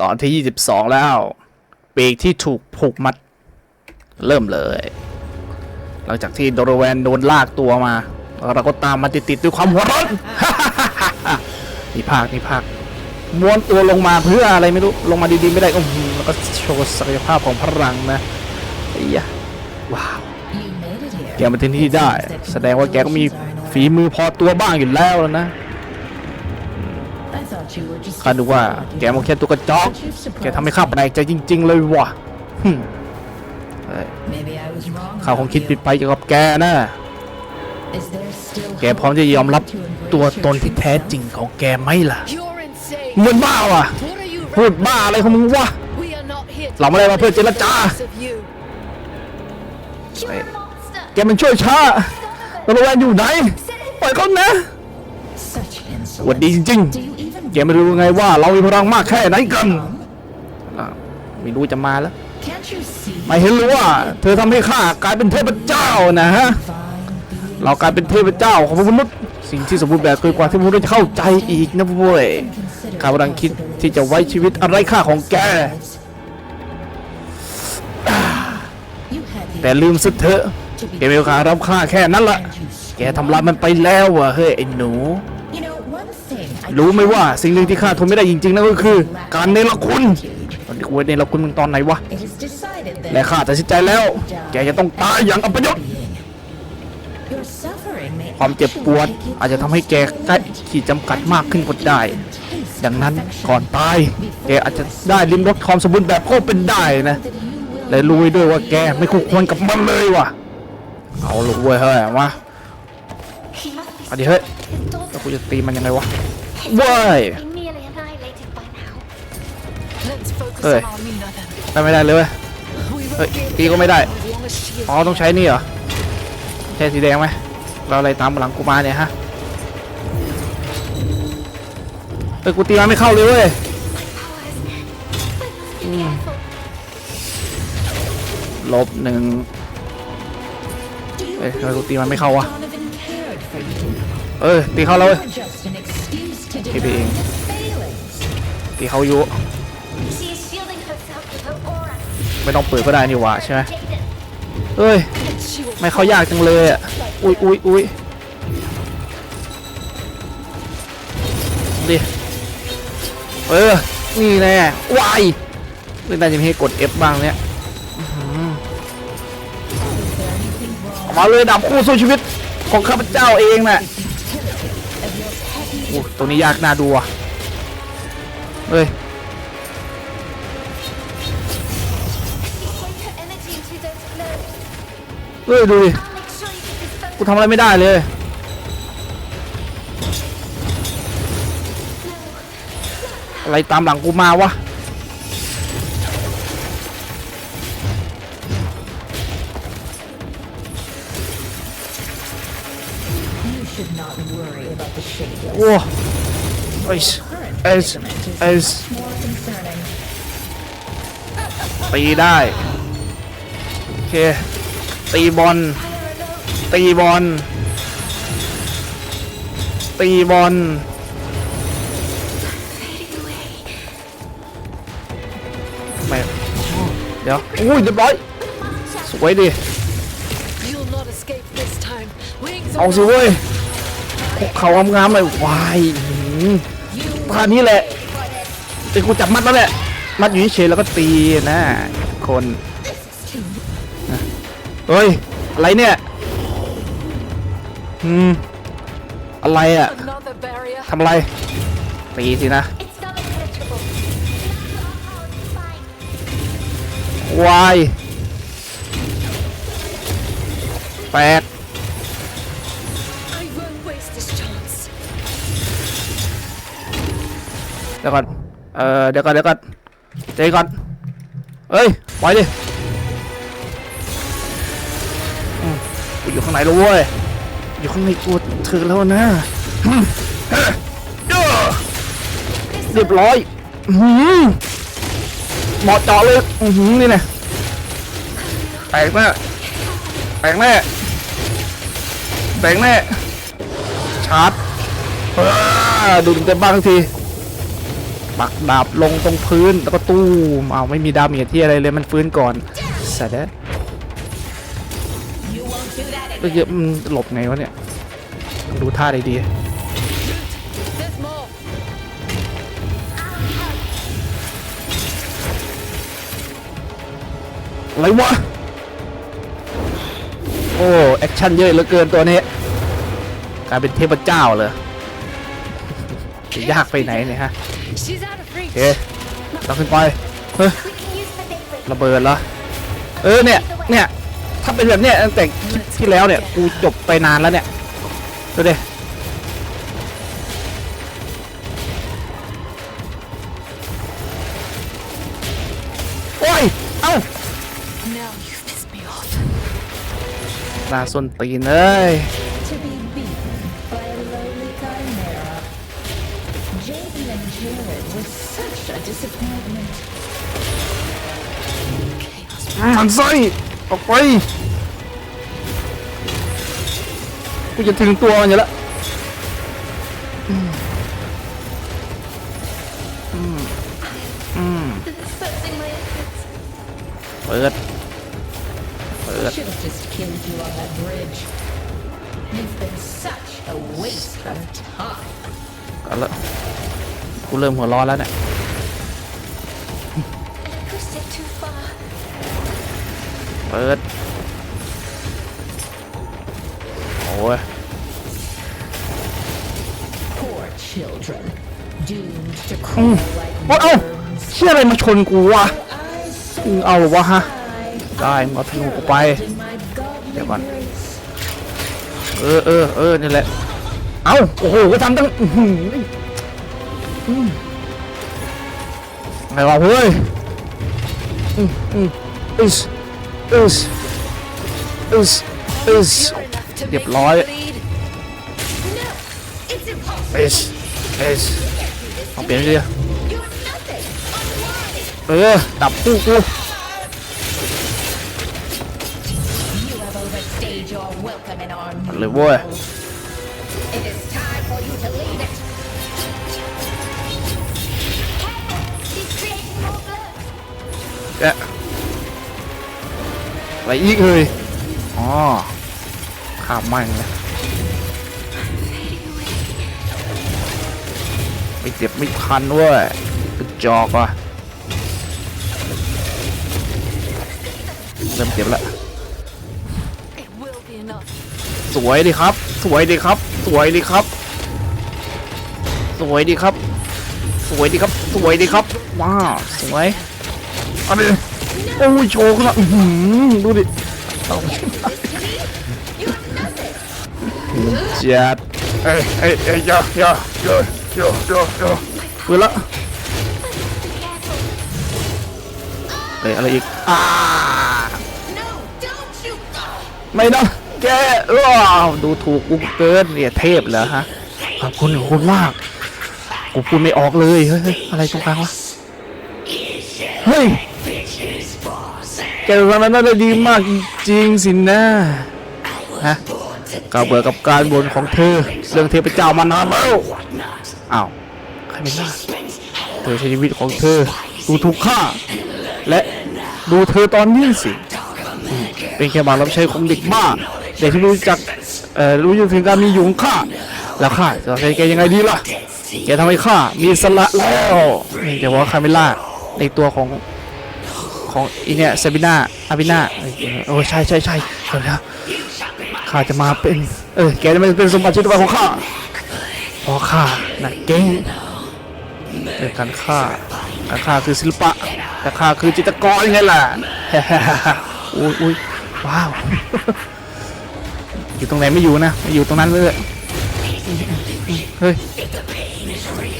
ตอนที่ 22 แล้ว ปีกที่ถูกผูกมัด เริ่มเลย หลังจากที่โดโรแวนโดนลากตัวมา เราก็ตามมาติดๆด้วยความหัวร้อนนี่ภาคนี่ภาคม้วนตัวลงมาเพื่ออะไรไม่รู้ลงมาดีๆไม่ได้อื้อหือแล้วก็โชว์ศักยภาพของพลังนะไอ้ยะว้าวแกมาถึงที่ได้ แสดงว่าแกก็มีฝีมือพอตัวบ้างอยู่แล้วนะ ข้าดูว่าแกมันแค่ตัวกระจอกแกทำให้ข้าแปลกใจจริง ๆ เลยว่ะหึ่มเอ้ยข้าคงคิดผิดไปเกี่ยวกับแกนะแกพร้อมจะยอมรับตัวตนที่แท้จริงของแกไหมล่ะมันบ้าว่ะพูดบ้าอะไรของมึงวะเราไม่ได้มาเพื่อเจรจาแกมันช่วยช้าตะลแวนอยู่ไหนปล่อยเขานะวัดดีจริงๆ แกไม่รู้ไงว่าเรามีพลังมากแค่ไหนกันอะไม่รู้จะมาแล้วไม่เห็นหรือว่า เธอทำให้ข้ากลายเป็นเทพเจ้านะฮะ เรากลายเป็นเทพเจ้าของมนุษย์สิ่งที่สมบูรณ์แบบเกินกว่าที่มนุษย์จะเข้าใจอีกนะเว้ยข้ากำลังคิดที่จะไว้ชีวิตอะไรค่าของแกแต่ลืมซะเถอะ แกมีโอกาสรับค่าแค่นั้นละแกทำลายมันไปแล้วว่ะเฮ้ยไอ้หนู รู้ไหมว่าสิ่งหนึ่งที่ข้าทนไม่ได้จริงๆนั่นก็คือ การเนรคุณตอนนี้กูเนรคุณมึงตอนไหนวะและข้าตัดสินใจแล้ว แกจะต้องตายอย่างอัปยศความเจ็บปวดอาจจะทำให้แกใกล้ขีดจำกัดมากขึ้นก็ได้ ดังนั้นก่อนตาย แกอาจจะได้ลิ้มรสความสมบูรณ์แบบก็เป็นได้นะ และรู้ด้วยว่าแกไม่คู่ควรกับมันเลยว่ะ เอาลูกเว้ยเฮ้ยมา He must be เอาดิเฮ้ยแล้วกูจะตีมันยังไงวะ เว้ย Be nearly annihilated by now. Let's focus Ê. on Armina then. ได้ไม่ได้เลยเว้ย We Ê, won't be able tí to có mấy đại. as long as she is อ๋อต้องใช้นี่เหรอ ใช่สีแดงไหมเราอะไรตามหลังกูมาเนี่ยฮะเอ้ยกูตีมันไม่เข้าเลยเว้ย Powers. But must be careful. ลบหนึ่ง เอ้ยทำไมกูตีมันไม่เข้าวะ เออตีเข้าแล้วเว้ยตีไปเองตีเขาอยู่ She is shielding herself with her aura. ไม่ต้องเปิดก็ได้นี่หว่าใช่ไหม Take it. เอ้ย She will ไม่เข้ายากจังเลยอะอุ้ยอุ้ยอุ้ยดิเออนี่แน่วายเล่นได้จะไม่ให้กด F บ้างเนี่ยอื้อหือเอามาเลยดาบคู่สู้ชีวิตของข้าพเจ้าเองน่ะโอ้ตัวนี้ยากน่าดูอ่เฮ้ยเฮ้ยดูดิ กูทำอะไรไม่ได้เลยอะไรตามหลังกูมาวะ โอ้เอสเอสเอสตีได้ โอเค ตีบอล ตีบอล ตีบอล ไม่เดี๋ยวอุ้ยเรียบร้อย สวยดิ You'll not escape this time. Wings เอา on สิเว้ยคุก เขางามๆเลยวายท่านี้แหละตีกูจับมัดแล้วแหละ มัดอยู่เฉยแล้วก็ตีนะ คนเฮ้ย อะไรเนี่ย อืม อะไรอะทำอะไร ตีสินะวายแปด เออเดี๋ยวก่อนเดี๋ยวก่อนใจก่อนเอ้ยปล่อยดิอืมกูอยู่ข้างในแล้วเว้ยอยู่ข้างในกูเธอแล้วนะเรียบร้อยหือเหมาะเจาะเลยอือหือนี่นะแตกแน่แตกแน่แตกแน่ชาร์จเออดูเต็มบ้างที ปักดาบลงตรงพื้นแล้วก็ตู้มเอาไม่มีดาเมจที่อะไรเลยมันฟื้นก่อนสะเด้ก็เยอะมันหลบไงวะเนี่ยดูท่าได้ดีอะไรวะ โอ้ แอคชั่นเยอะเหลือเกินตัวนี้กลายเป็นเทพเจ้าเลยจะยากไปไหนเนี่ยฮะ โอ reach. เคเราขึ้นไปเฮ้ย We can use the big ring. ระเบิดเหรอเออเนี่ยเนี่ยถ้าเป็นแบบเนี้ยตั้งแต่คลิปที่แล้วเนี่ยกูจบไปนานแล้วเนี่ยดูดิโอ้ยเอ้า Now you've pissed me off. หนาส้นตีนเลย a disappointment. มันไส้ออกไป กูจะถึงตัวมันอยู่แล้วอืมอืมอืม Exposing my efforts. เปิด เปิด Should have just killed you on that bridge. You've been such a waste of time. กันละกูเริ่มหัวร้อนแล้วเนี่ย เปิด โอ้ย Poor children, doomed to อืม crawl like โอ้ยเอ้า worms. เชี่ยอะไรมาชนกูวะ Eyes so มึงเอาวะฮะ high, ได้มึงเอาธนูกูไป in my godly Dạ vâng. grace. เออเออเออนี่แหละ เอ้า โอ้โหกูทำตั้งอื้อหืออืมไงวะเฮ้ยอืมอืมอึส อึสอึสอึส You're enough to Điệp make lói. me bleed. No, it's impossible. อึสอึสเอาเปลี่ยนดิ You're nothing. Unwise. เออดับคู่กู You have overstayed your welcome in our มัน new เลยเว้ย อะไรอีกเฮ้ยอ๋อข้ามมั่งเลยไม่เจ็บไม่คันเว้ยกระจอกว่ะเริ่มเจ็บแล้วสวยดีครับ สวยดีครับ สวยดีครับ สวยดีครับ สวยดีครับ สวยดีครับ ว้าว สวย เอาดิ โอ้ยโชว์ขึ้นมาอื้อหือดูดิเอาจัดเอ้ยเอ้ยเอ้ยอย่าอย่าอย่าอย่าอย่าอย่าเวลา Be careful. เอ้ยอะไรอีกอ่า No, don't you go. ไม่นะแกว้าวดูถูกกูเกินเนี่ยเทพเหรอฮะขอบคุณขอบคุณมากกูพูดไม่ออกเลยเฮ้ยเฮ้ยอะไรตรงกลางวะเฮ้ยแกทำนั้นได้ดีมากจริงสินะฮะก็เบื่อกับการบ่นของเธอ เรื่องเทพเจ้ามานานแล้วอ้าวใครเป็นล่าเธอใช้ชีวิตของเธอ ดูถูกข้าและดูเธอตอนนี้สิ เป็นแค่บางรับใช้ของเด็กบ้าเด็กที่รู้จักเอ่อรู้ถึงการมีอยู่ของข้าแล้วข้าจะใช้แกยังไงดีล่ะแกทำให้ข้ามีสละแล้วนี่เดี๋ยวว่าคาเมล่าในตัวของ ของอีเนี่ยซาบิน่าอาบิน่าโอ้ใช่ใช่ใช่เดี๋ยวนะข้าจะมาเป็น เออแกจะมาเป็นสมบัติชิ้นต่อไปของข้าเพราะข้านะเก่งในการฆ่าการฆ่าคือศิลปะแต่ข้าคือจิตรกรยังไงล่ะอุ้ยอุ้ยว้าว อยู่ตรงไหนไม่อยู่นะไม่อยู่ตรงนั้นเลยเฮ้ย เฮ้ย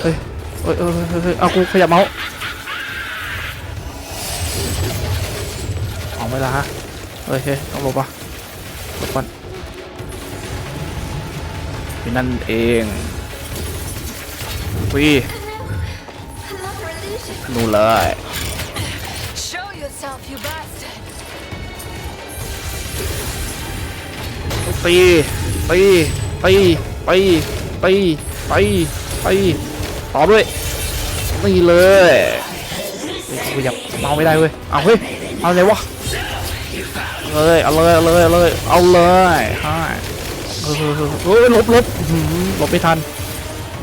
เฮ้ยเฮ้ยเฮ้ยเฮ้ยเอากูขยับเมาส์ อาไม่ละฮะเฮ้ยเฮ้ยต้องหลบปะหลบก่อนที่นั่นเองวี Another illusion. นู่นเลย Show yourself, you bastard. ตีตีตีตีตีตีตีต่อด้วยนี่เลยเฮ้ยกูอยากเมาไม่ได้เว้ย เอาเฮ้ย เอาเลยวะ เอาเลยเอาเลยเอาเลยเอาเลยเอาเลยใช่เออเฮ้ยลบลบลบไม่ทัน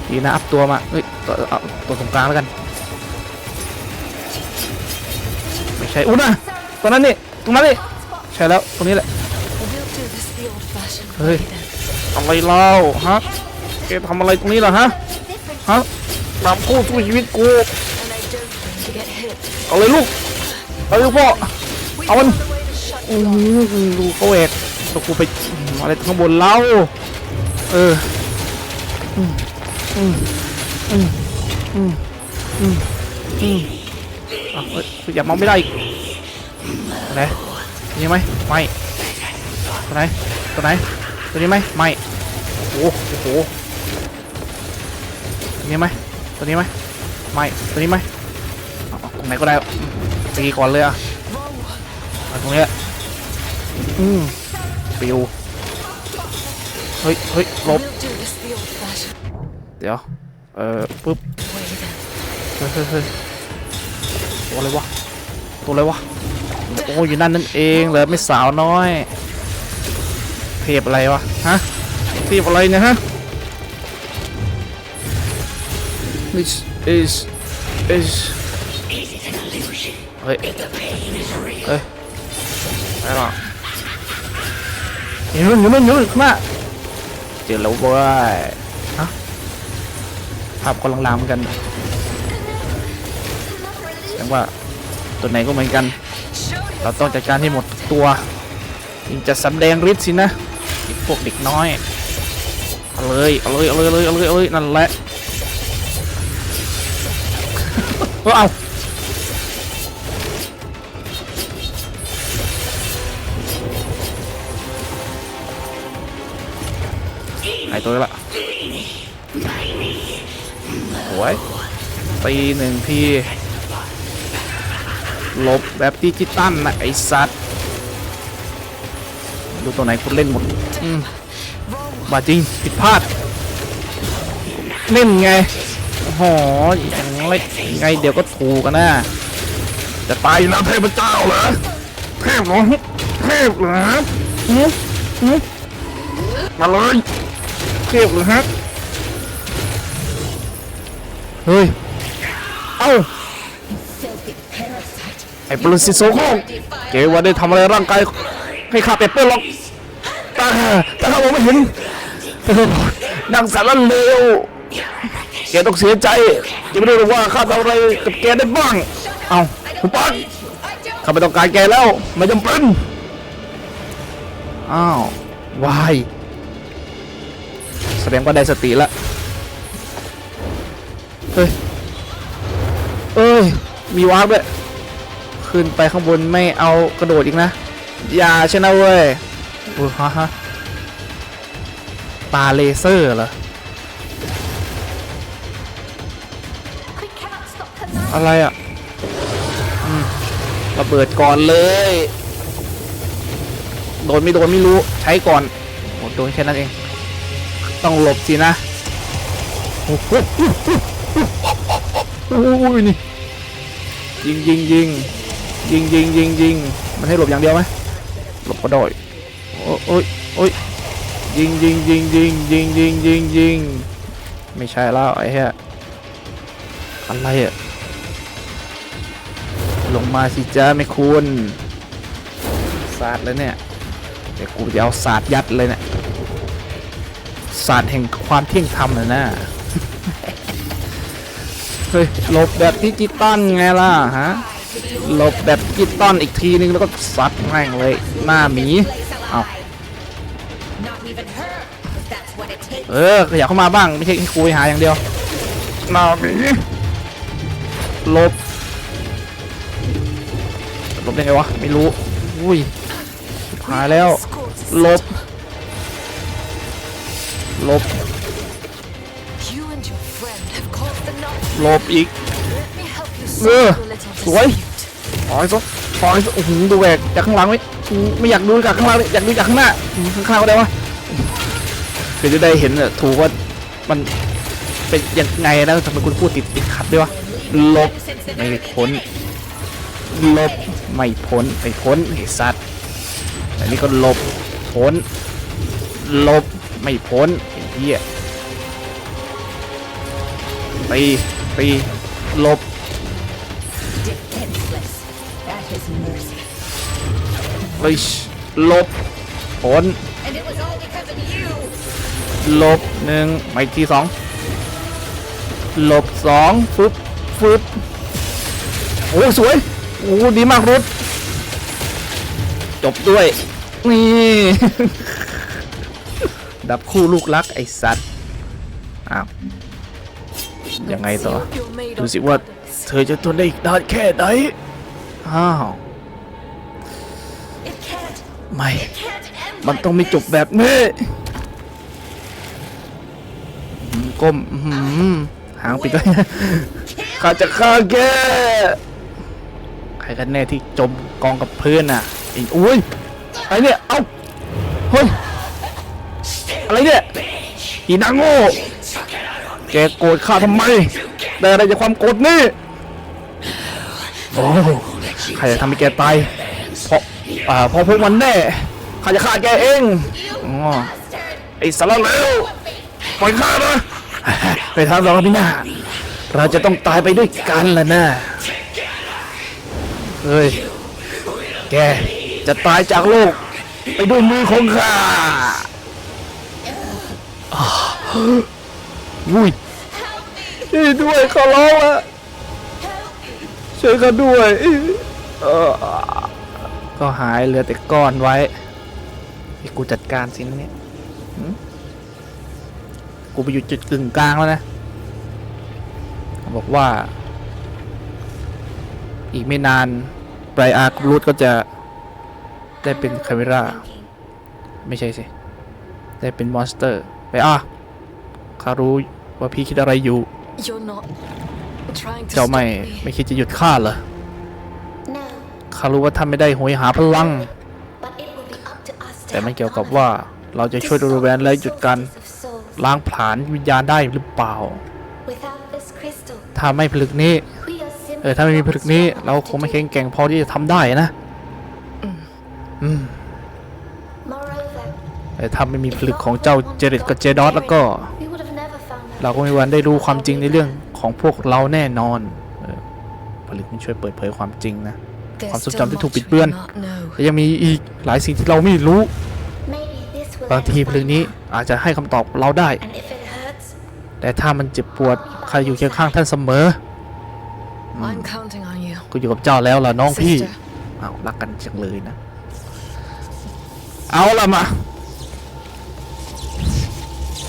ดีนะอัพตัวมาเฮ้ยตัวเอาตัวตรงกลางแล้วกันไม่ใช่อุ้นะตรงนั้นนี่ตรงนั้นนี่ใช่แล้วตรงนี้แหละ We'll do this the old-fashioned Hey. way then. ทำอะไรเล่าฮะแกทำอะไรตรงนี้ล่ะฮะฮะนำคู่สู้ชีวิตกูเอาเลยลูกเอาเลยลูกพ่อ We I want- found a way to shut อื้ you อ off. หือดูเขาแอกตัวกูไปอื้อหือะไรข้างบนเล่าเอออืมอืมอืมอืมอืมอืมอะเอ้ยอย่ามองไม่ได้อีกตัวไหนตัวนี้ไหมไม่ตัวไหนตัวไหนตัวนี้ไหมไม่โอ้โหโอ้โหตัวนี้ไหมตัวนี้ไหมไม่ตัวนี้ไหมตรงไหนก็ได้ตีก่อนเลยอะตรงนี้ อืมปิว เฮ้ยเฮ้ยลบ เดี๋ยว เอ่อปึ๊บ เฮ้ยเฮ้ยตัวอะไรวะ ตัวอะไรวะ โอ้ยอยู่นั่นนั่นเองเหรอไม่สาวน้อย เทพอะไรวะ ฮะเทพอะไรเนี่ยฮะ This is is เฮ้ย เฮ้ยไปหร ออยู่นู่นอยู่นู่นอยู่นู่นข้างหน้าเจอแล้วเว้ยฮะภาพกำลังลามเหมือนกันแสดงว่าตัวไหนก็เหมือนกัน เราต้องจัดการให้หมดตัวถึงจะสำแดงฤทธิ์สินะไอ้พวกเด็กน้อยเอาเลยเอาเลยเอาเลยเอาเลยเอาเลยเอาเลยนั่นแหละเออเอา ตัวล้ละโอ้ยตีหนึ่งทีหลบแบบดิจิตัลนะไอสัตว์ดูตัวไหนคุณเล่นหมดมบาจริง ผิดพลาด เล่นไงโอ้โหอย่างไรไงเดี๋ยวก็ถูกกันนะจะตายอยู่แล้วเทพเจ้าเหรอเทพเหรอเทพเหรอมาเลย เทพเหรอฮะเฮ้ย เอ้าไอ้ปรสิโซโคงเกว่าได้ทำอะไรร่างกายให้ข้าเปรียบเปื้อนหรอกแต่แต่ข้ามไม่เห็นนางสารเลวแกต้องเสียใจแกไม่รู้หรอกว่าข้าทำอะไรกับแกได้บ้าง เอาคุณปักข้าไม่ต้องการแกแล้ว ไม่จำเป็น อ้าววาย แสดงว่าได้สติละเฮ้ยเอ้ย มีวาร์ปด้วยขึ้นไปข้างบนไม่เอากระโดดอีกนะ อย่าใช่นะเว้ยโอ้ยฮะฮะตาเลเซอร์เหรอ We cannot stop her now. อะไรอะอืมระเบิดก่อนเลย โดนไม่โดนไม่รู้ใช้ก่อนโอ้โดนแค่นั้นเอง ต้องหลบสินะโอ้โหโอ้ยนี่ยิงยิงยิงยิงยิงยิงยิงมันให้หลบอย่างเดียวไหมหลบก็ได้โอ้โอ้ยโอ้ยยิงยิงยิงยิงยิงยิงยิงยิงไม่ใช่แล้วไอ้เหี้ยอะไรอะลงมาสิจ้าไม่คุณศาสตร์แล้วเนี่ยเดี๋ยวกูจะเอาศาสตร์ยัดเลยเนี่ย ศาสตร์แห่งความเที่ยงธรรมเลยนะเฮ้ยหลบแบบดิจิตอลไงล่ะฮะหลบแบบดิจิตอลอีกทีนึงแล้วก็ซัดแม่งเลยหน้าหมีเอา Not even her. That's what it takes. เออขยับเข้ามาบ้างไม่ใช่ให้กูไปหาอย่างเดียวหน้าหมีหลบหลบยังไงวะไม่รู้อุ้ยชิบหายแล้วหลบ knot. หลบอีก Let me help you Ugh. solve your little What? dispute. ถอยซะถอยซะโอ้โหดูแหวกจากข้างหลังไว้อืมไม่อยากดูจากข้างหลังเลยอยากดูจากข้างหน้าอืมข้างๆก็ได้วะคือจะได้เห็นอะถูกว่ามันเป็นยังไงนะทำไมคุณพูดติดติดขัดด้วยวะ ลบ ไม่พ้น ลบ ไม่พ้น ไม่พ้นไอ้สัตว์อันนี้ก็ลบ พ้น ลบ ไม่พ้นไอ้เหี้ยตีตีลบ Defenseless at his mercy. เฮ้ยลบพ้น And it was all because of you. ลบหนึ่งมาอีกทีสองลบสองฟึบฟึบโอ้สวยโอ้ดีมากรุดจบด้วย นี่ ดับคู่ลูกรักไอสัตว์ อ้าว ยังไงต่อ ดูสิว่าเธอจะทนได้อีกนานแค่ไหน อ้าว ไม่ มันต้องไม่จบแบบนี้ก้มหางปิดไว้ข้าจะฆ่าแก ใครกันแน่ที่จมกองกับเพื่อนอะอ้อุ้ยไอเนี่ย เอ้าเฮ้ย อะไรเนี่ยอีนางโง่แกโกรธข้าทำไม ได้อะไรจากความโกรธนี่โอ้ใครจะทำให้แกตายเพราะอ่าเพราะพวกมันแน่ข้าจะฆ่าแกเองอ๋อไอ้สารเลวปล่อยข้านะไปทางเราพี่นาเราจะต้องตายไปด้วยกันแหละนะเฮ้ยแกจะตายจากโลก ไปด้วยมือของข้าอ่าอุ้ยช่วยด้วยขอร้องละช่วยข้าด้วยก็หายเหลือแต่ก้อนไว้ให้กูจัดการสินะเนี่ยกูไปอยู่จุดกึ่งกลางแล้วนะ บอกว่า อีกไม่นานไบรอาร์กรูดก็จะได้เป็นคาเมราไม่ใช่สิ ได้เป็นมอนสเตอร์ไปอะ ข้ารู้ว่าพี่คิดอะไรอยู่ You're not trying to เจ้า stop ไม่ me. ไม่คิดจะหยุดข้าเหรอ No, ข้ารู้ว่าท่านไม่ได้โหยหาพลัง but it will be up to us to แต่มัน help เกี่ยวกับ Donovan ว่าเราจะช่วย dissolve ดูแวนและหยุดการ the soldiers of souls. ล้างผลาญวิญญาณได้หรือเปล่า Without this crystal, ถ้าไม่ผลึกนี้ we are เออ simply ถ้าไม่มีผ not ลึกนี้ strong เรา enough คงไม่ to แข็ง do แกร่งพอที่จะทำได้นะอืม Moreover, แต่ถ้าไม่มีผลึกของเจ้าเจริตกับเจดอสแล้วก็ เราก็ไม่มีวันได้รู้ความจริงในเรื่องของพวกเราแน่นอนเออผลึกมันช่วยเปิดเผยความจริงนะ There's ความทรง still จำที่ถูก much ปิดเบือน we do not know. แต่ยังมีอีกหลายสิ่งที่เราไม่รู้ Maybe this will บางทีผลึกนี้อาจจะให้คำตอบเราได้ And if it hurts, แต่ถ้ามันเจ็บปวดข้าอยู่เคียงข้างท่านเสมอ I'm counting on you. กูอยู่กับเจ้าแล้วล่ะน้องพี่ Sister. เอารักกันจังเลยนะ เอาละมา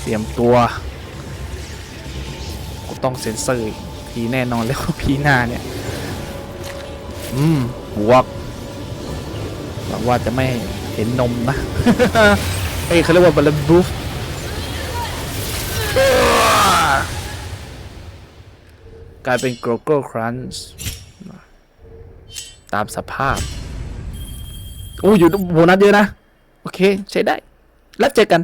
เตรียมตัวกู ต้องเซ็นเซอร์อีแน่นอนแล้วพีหน้าเนี่ย อืมบวกหวังว่าจะไม่เห็นนมนะ เอ้ยเขาเรียกว่าบัลลบูฟกลายเป็นโกโก้ครันช์ตามสภาพ โอ้อยู่โบนัสเยอะนะ โอเค ใช้ได้ แล้วเจอกัน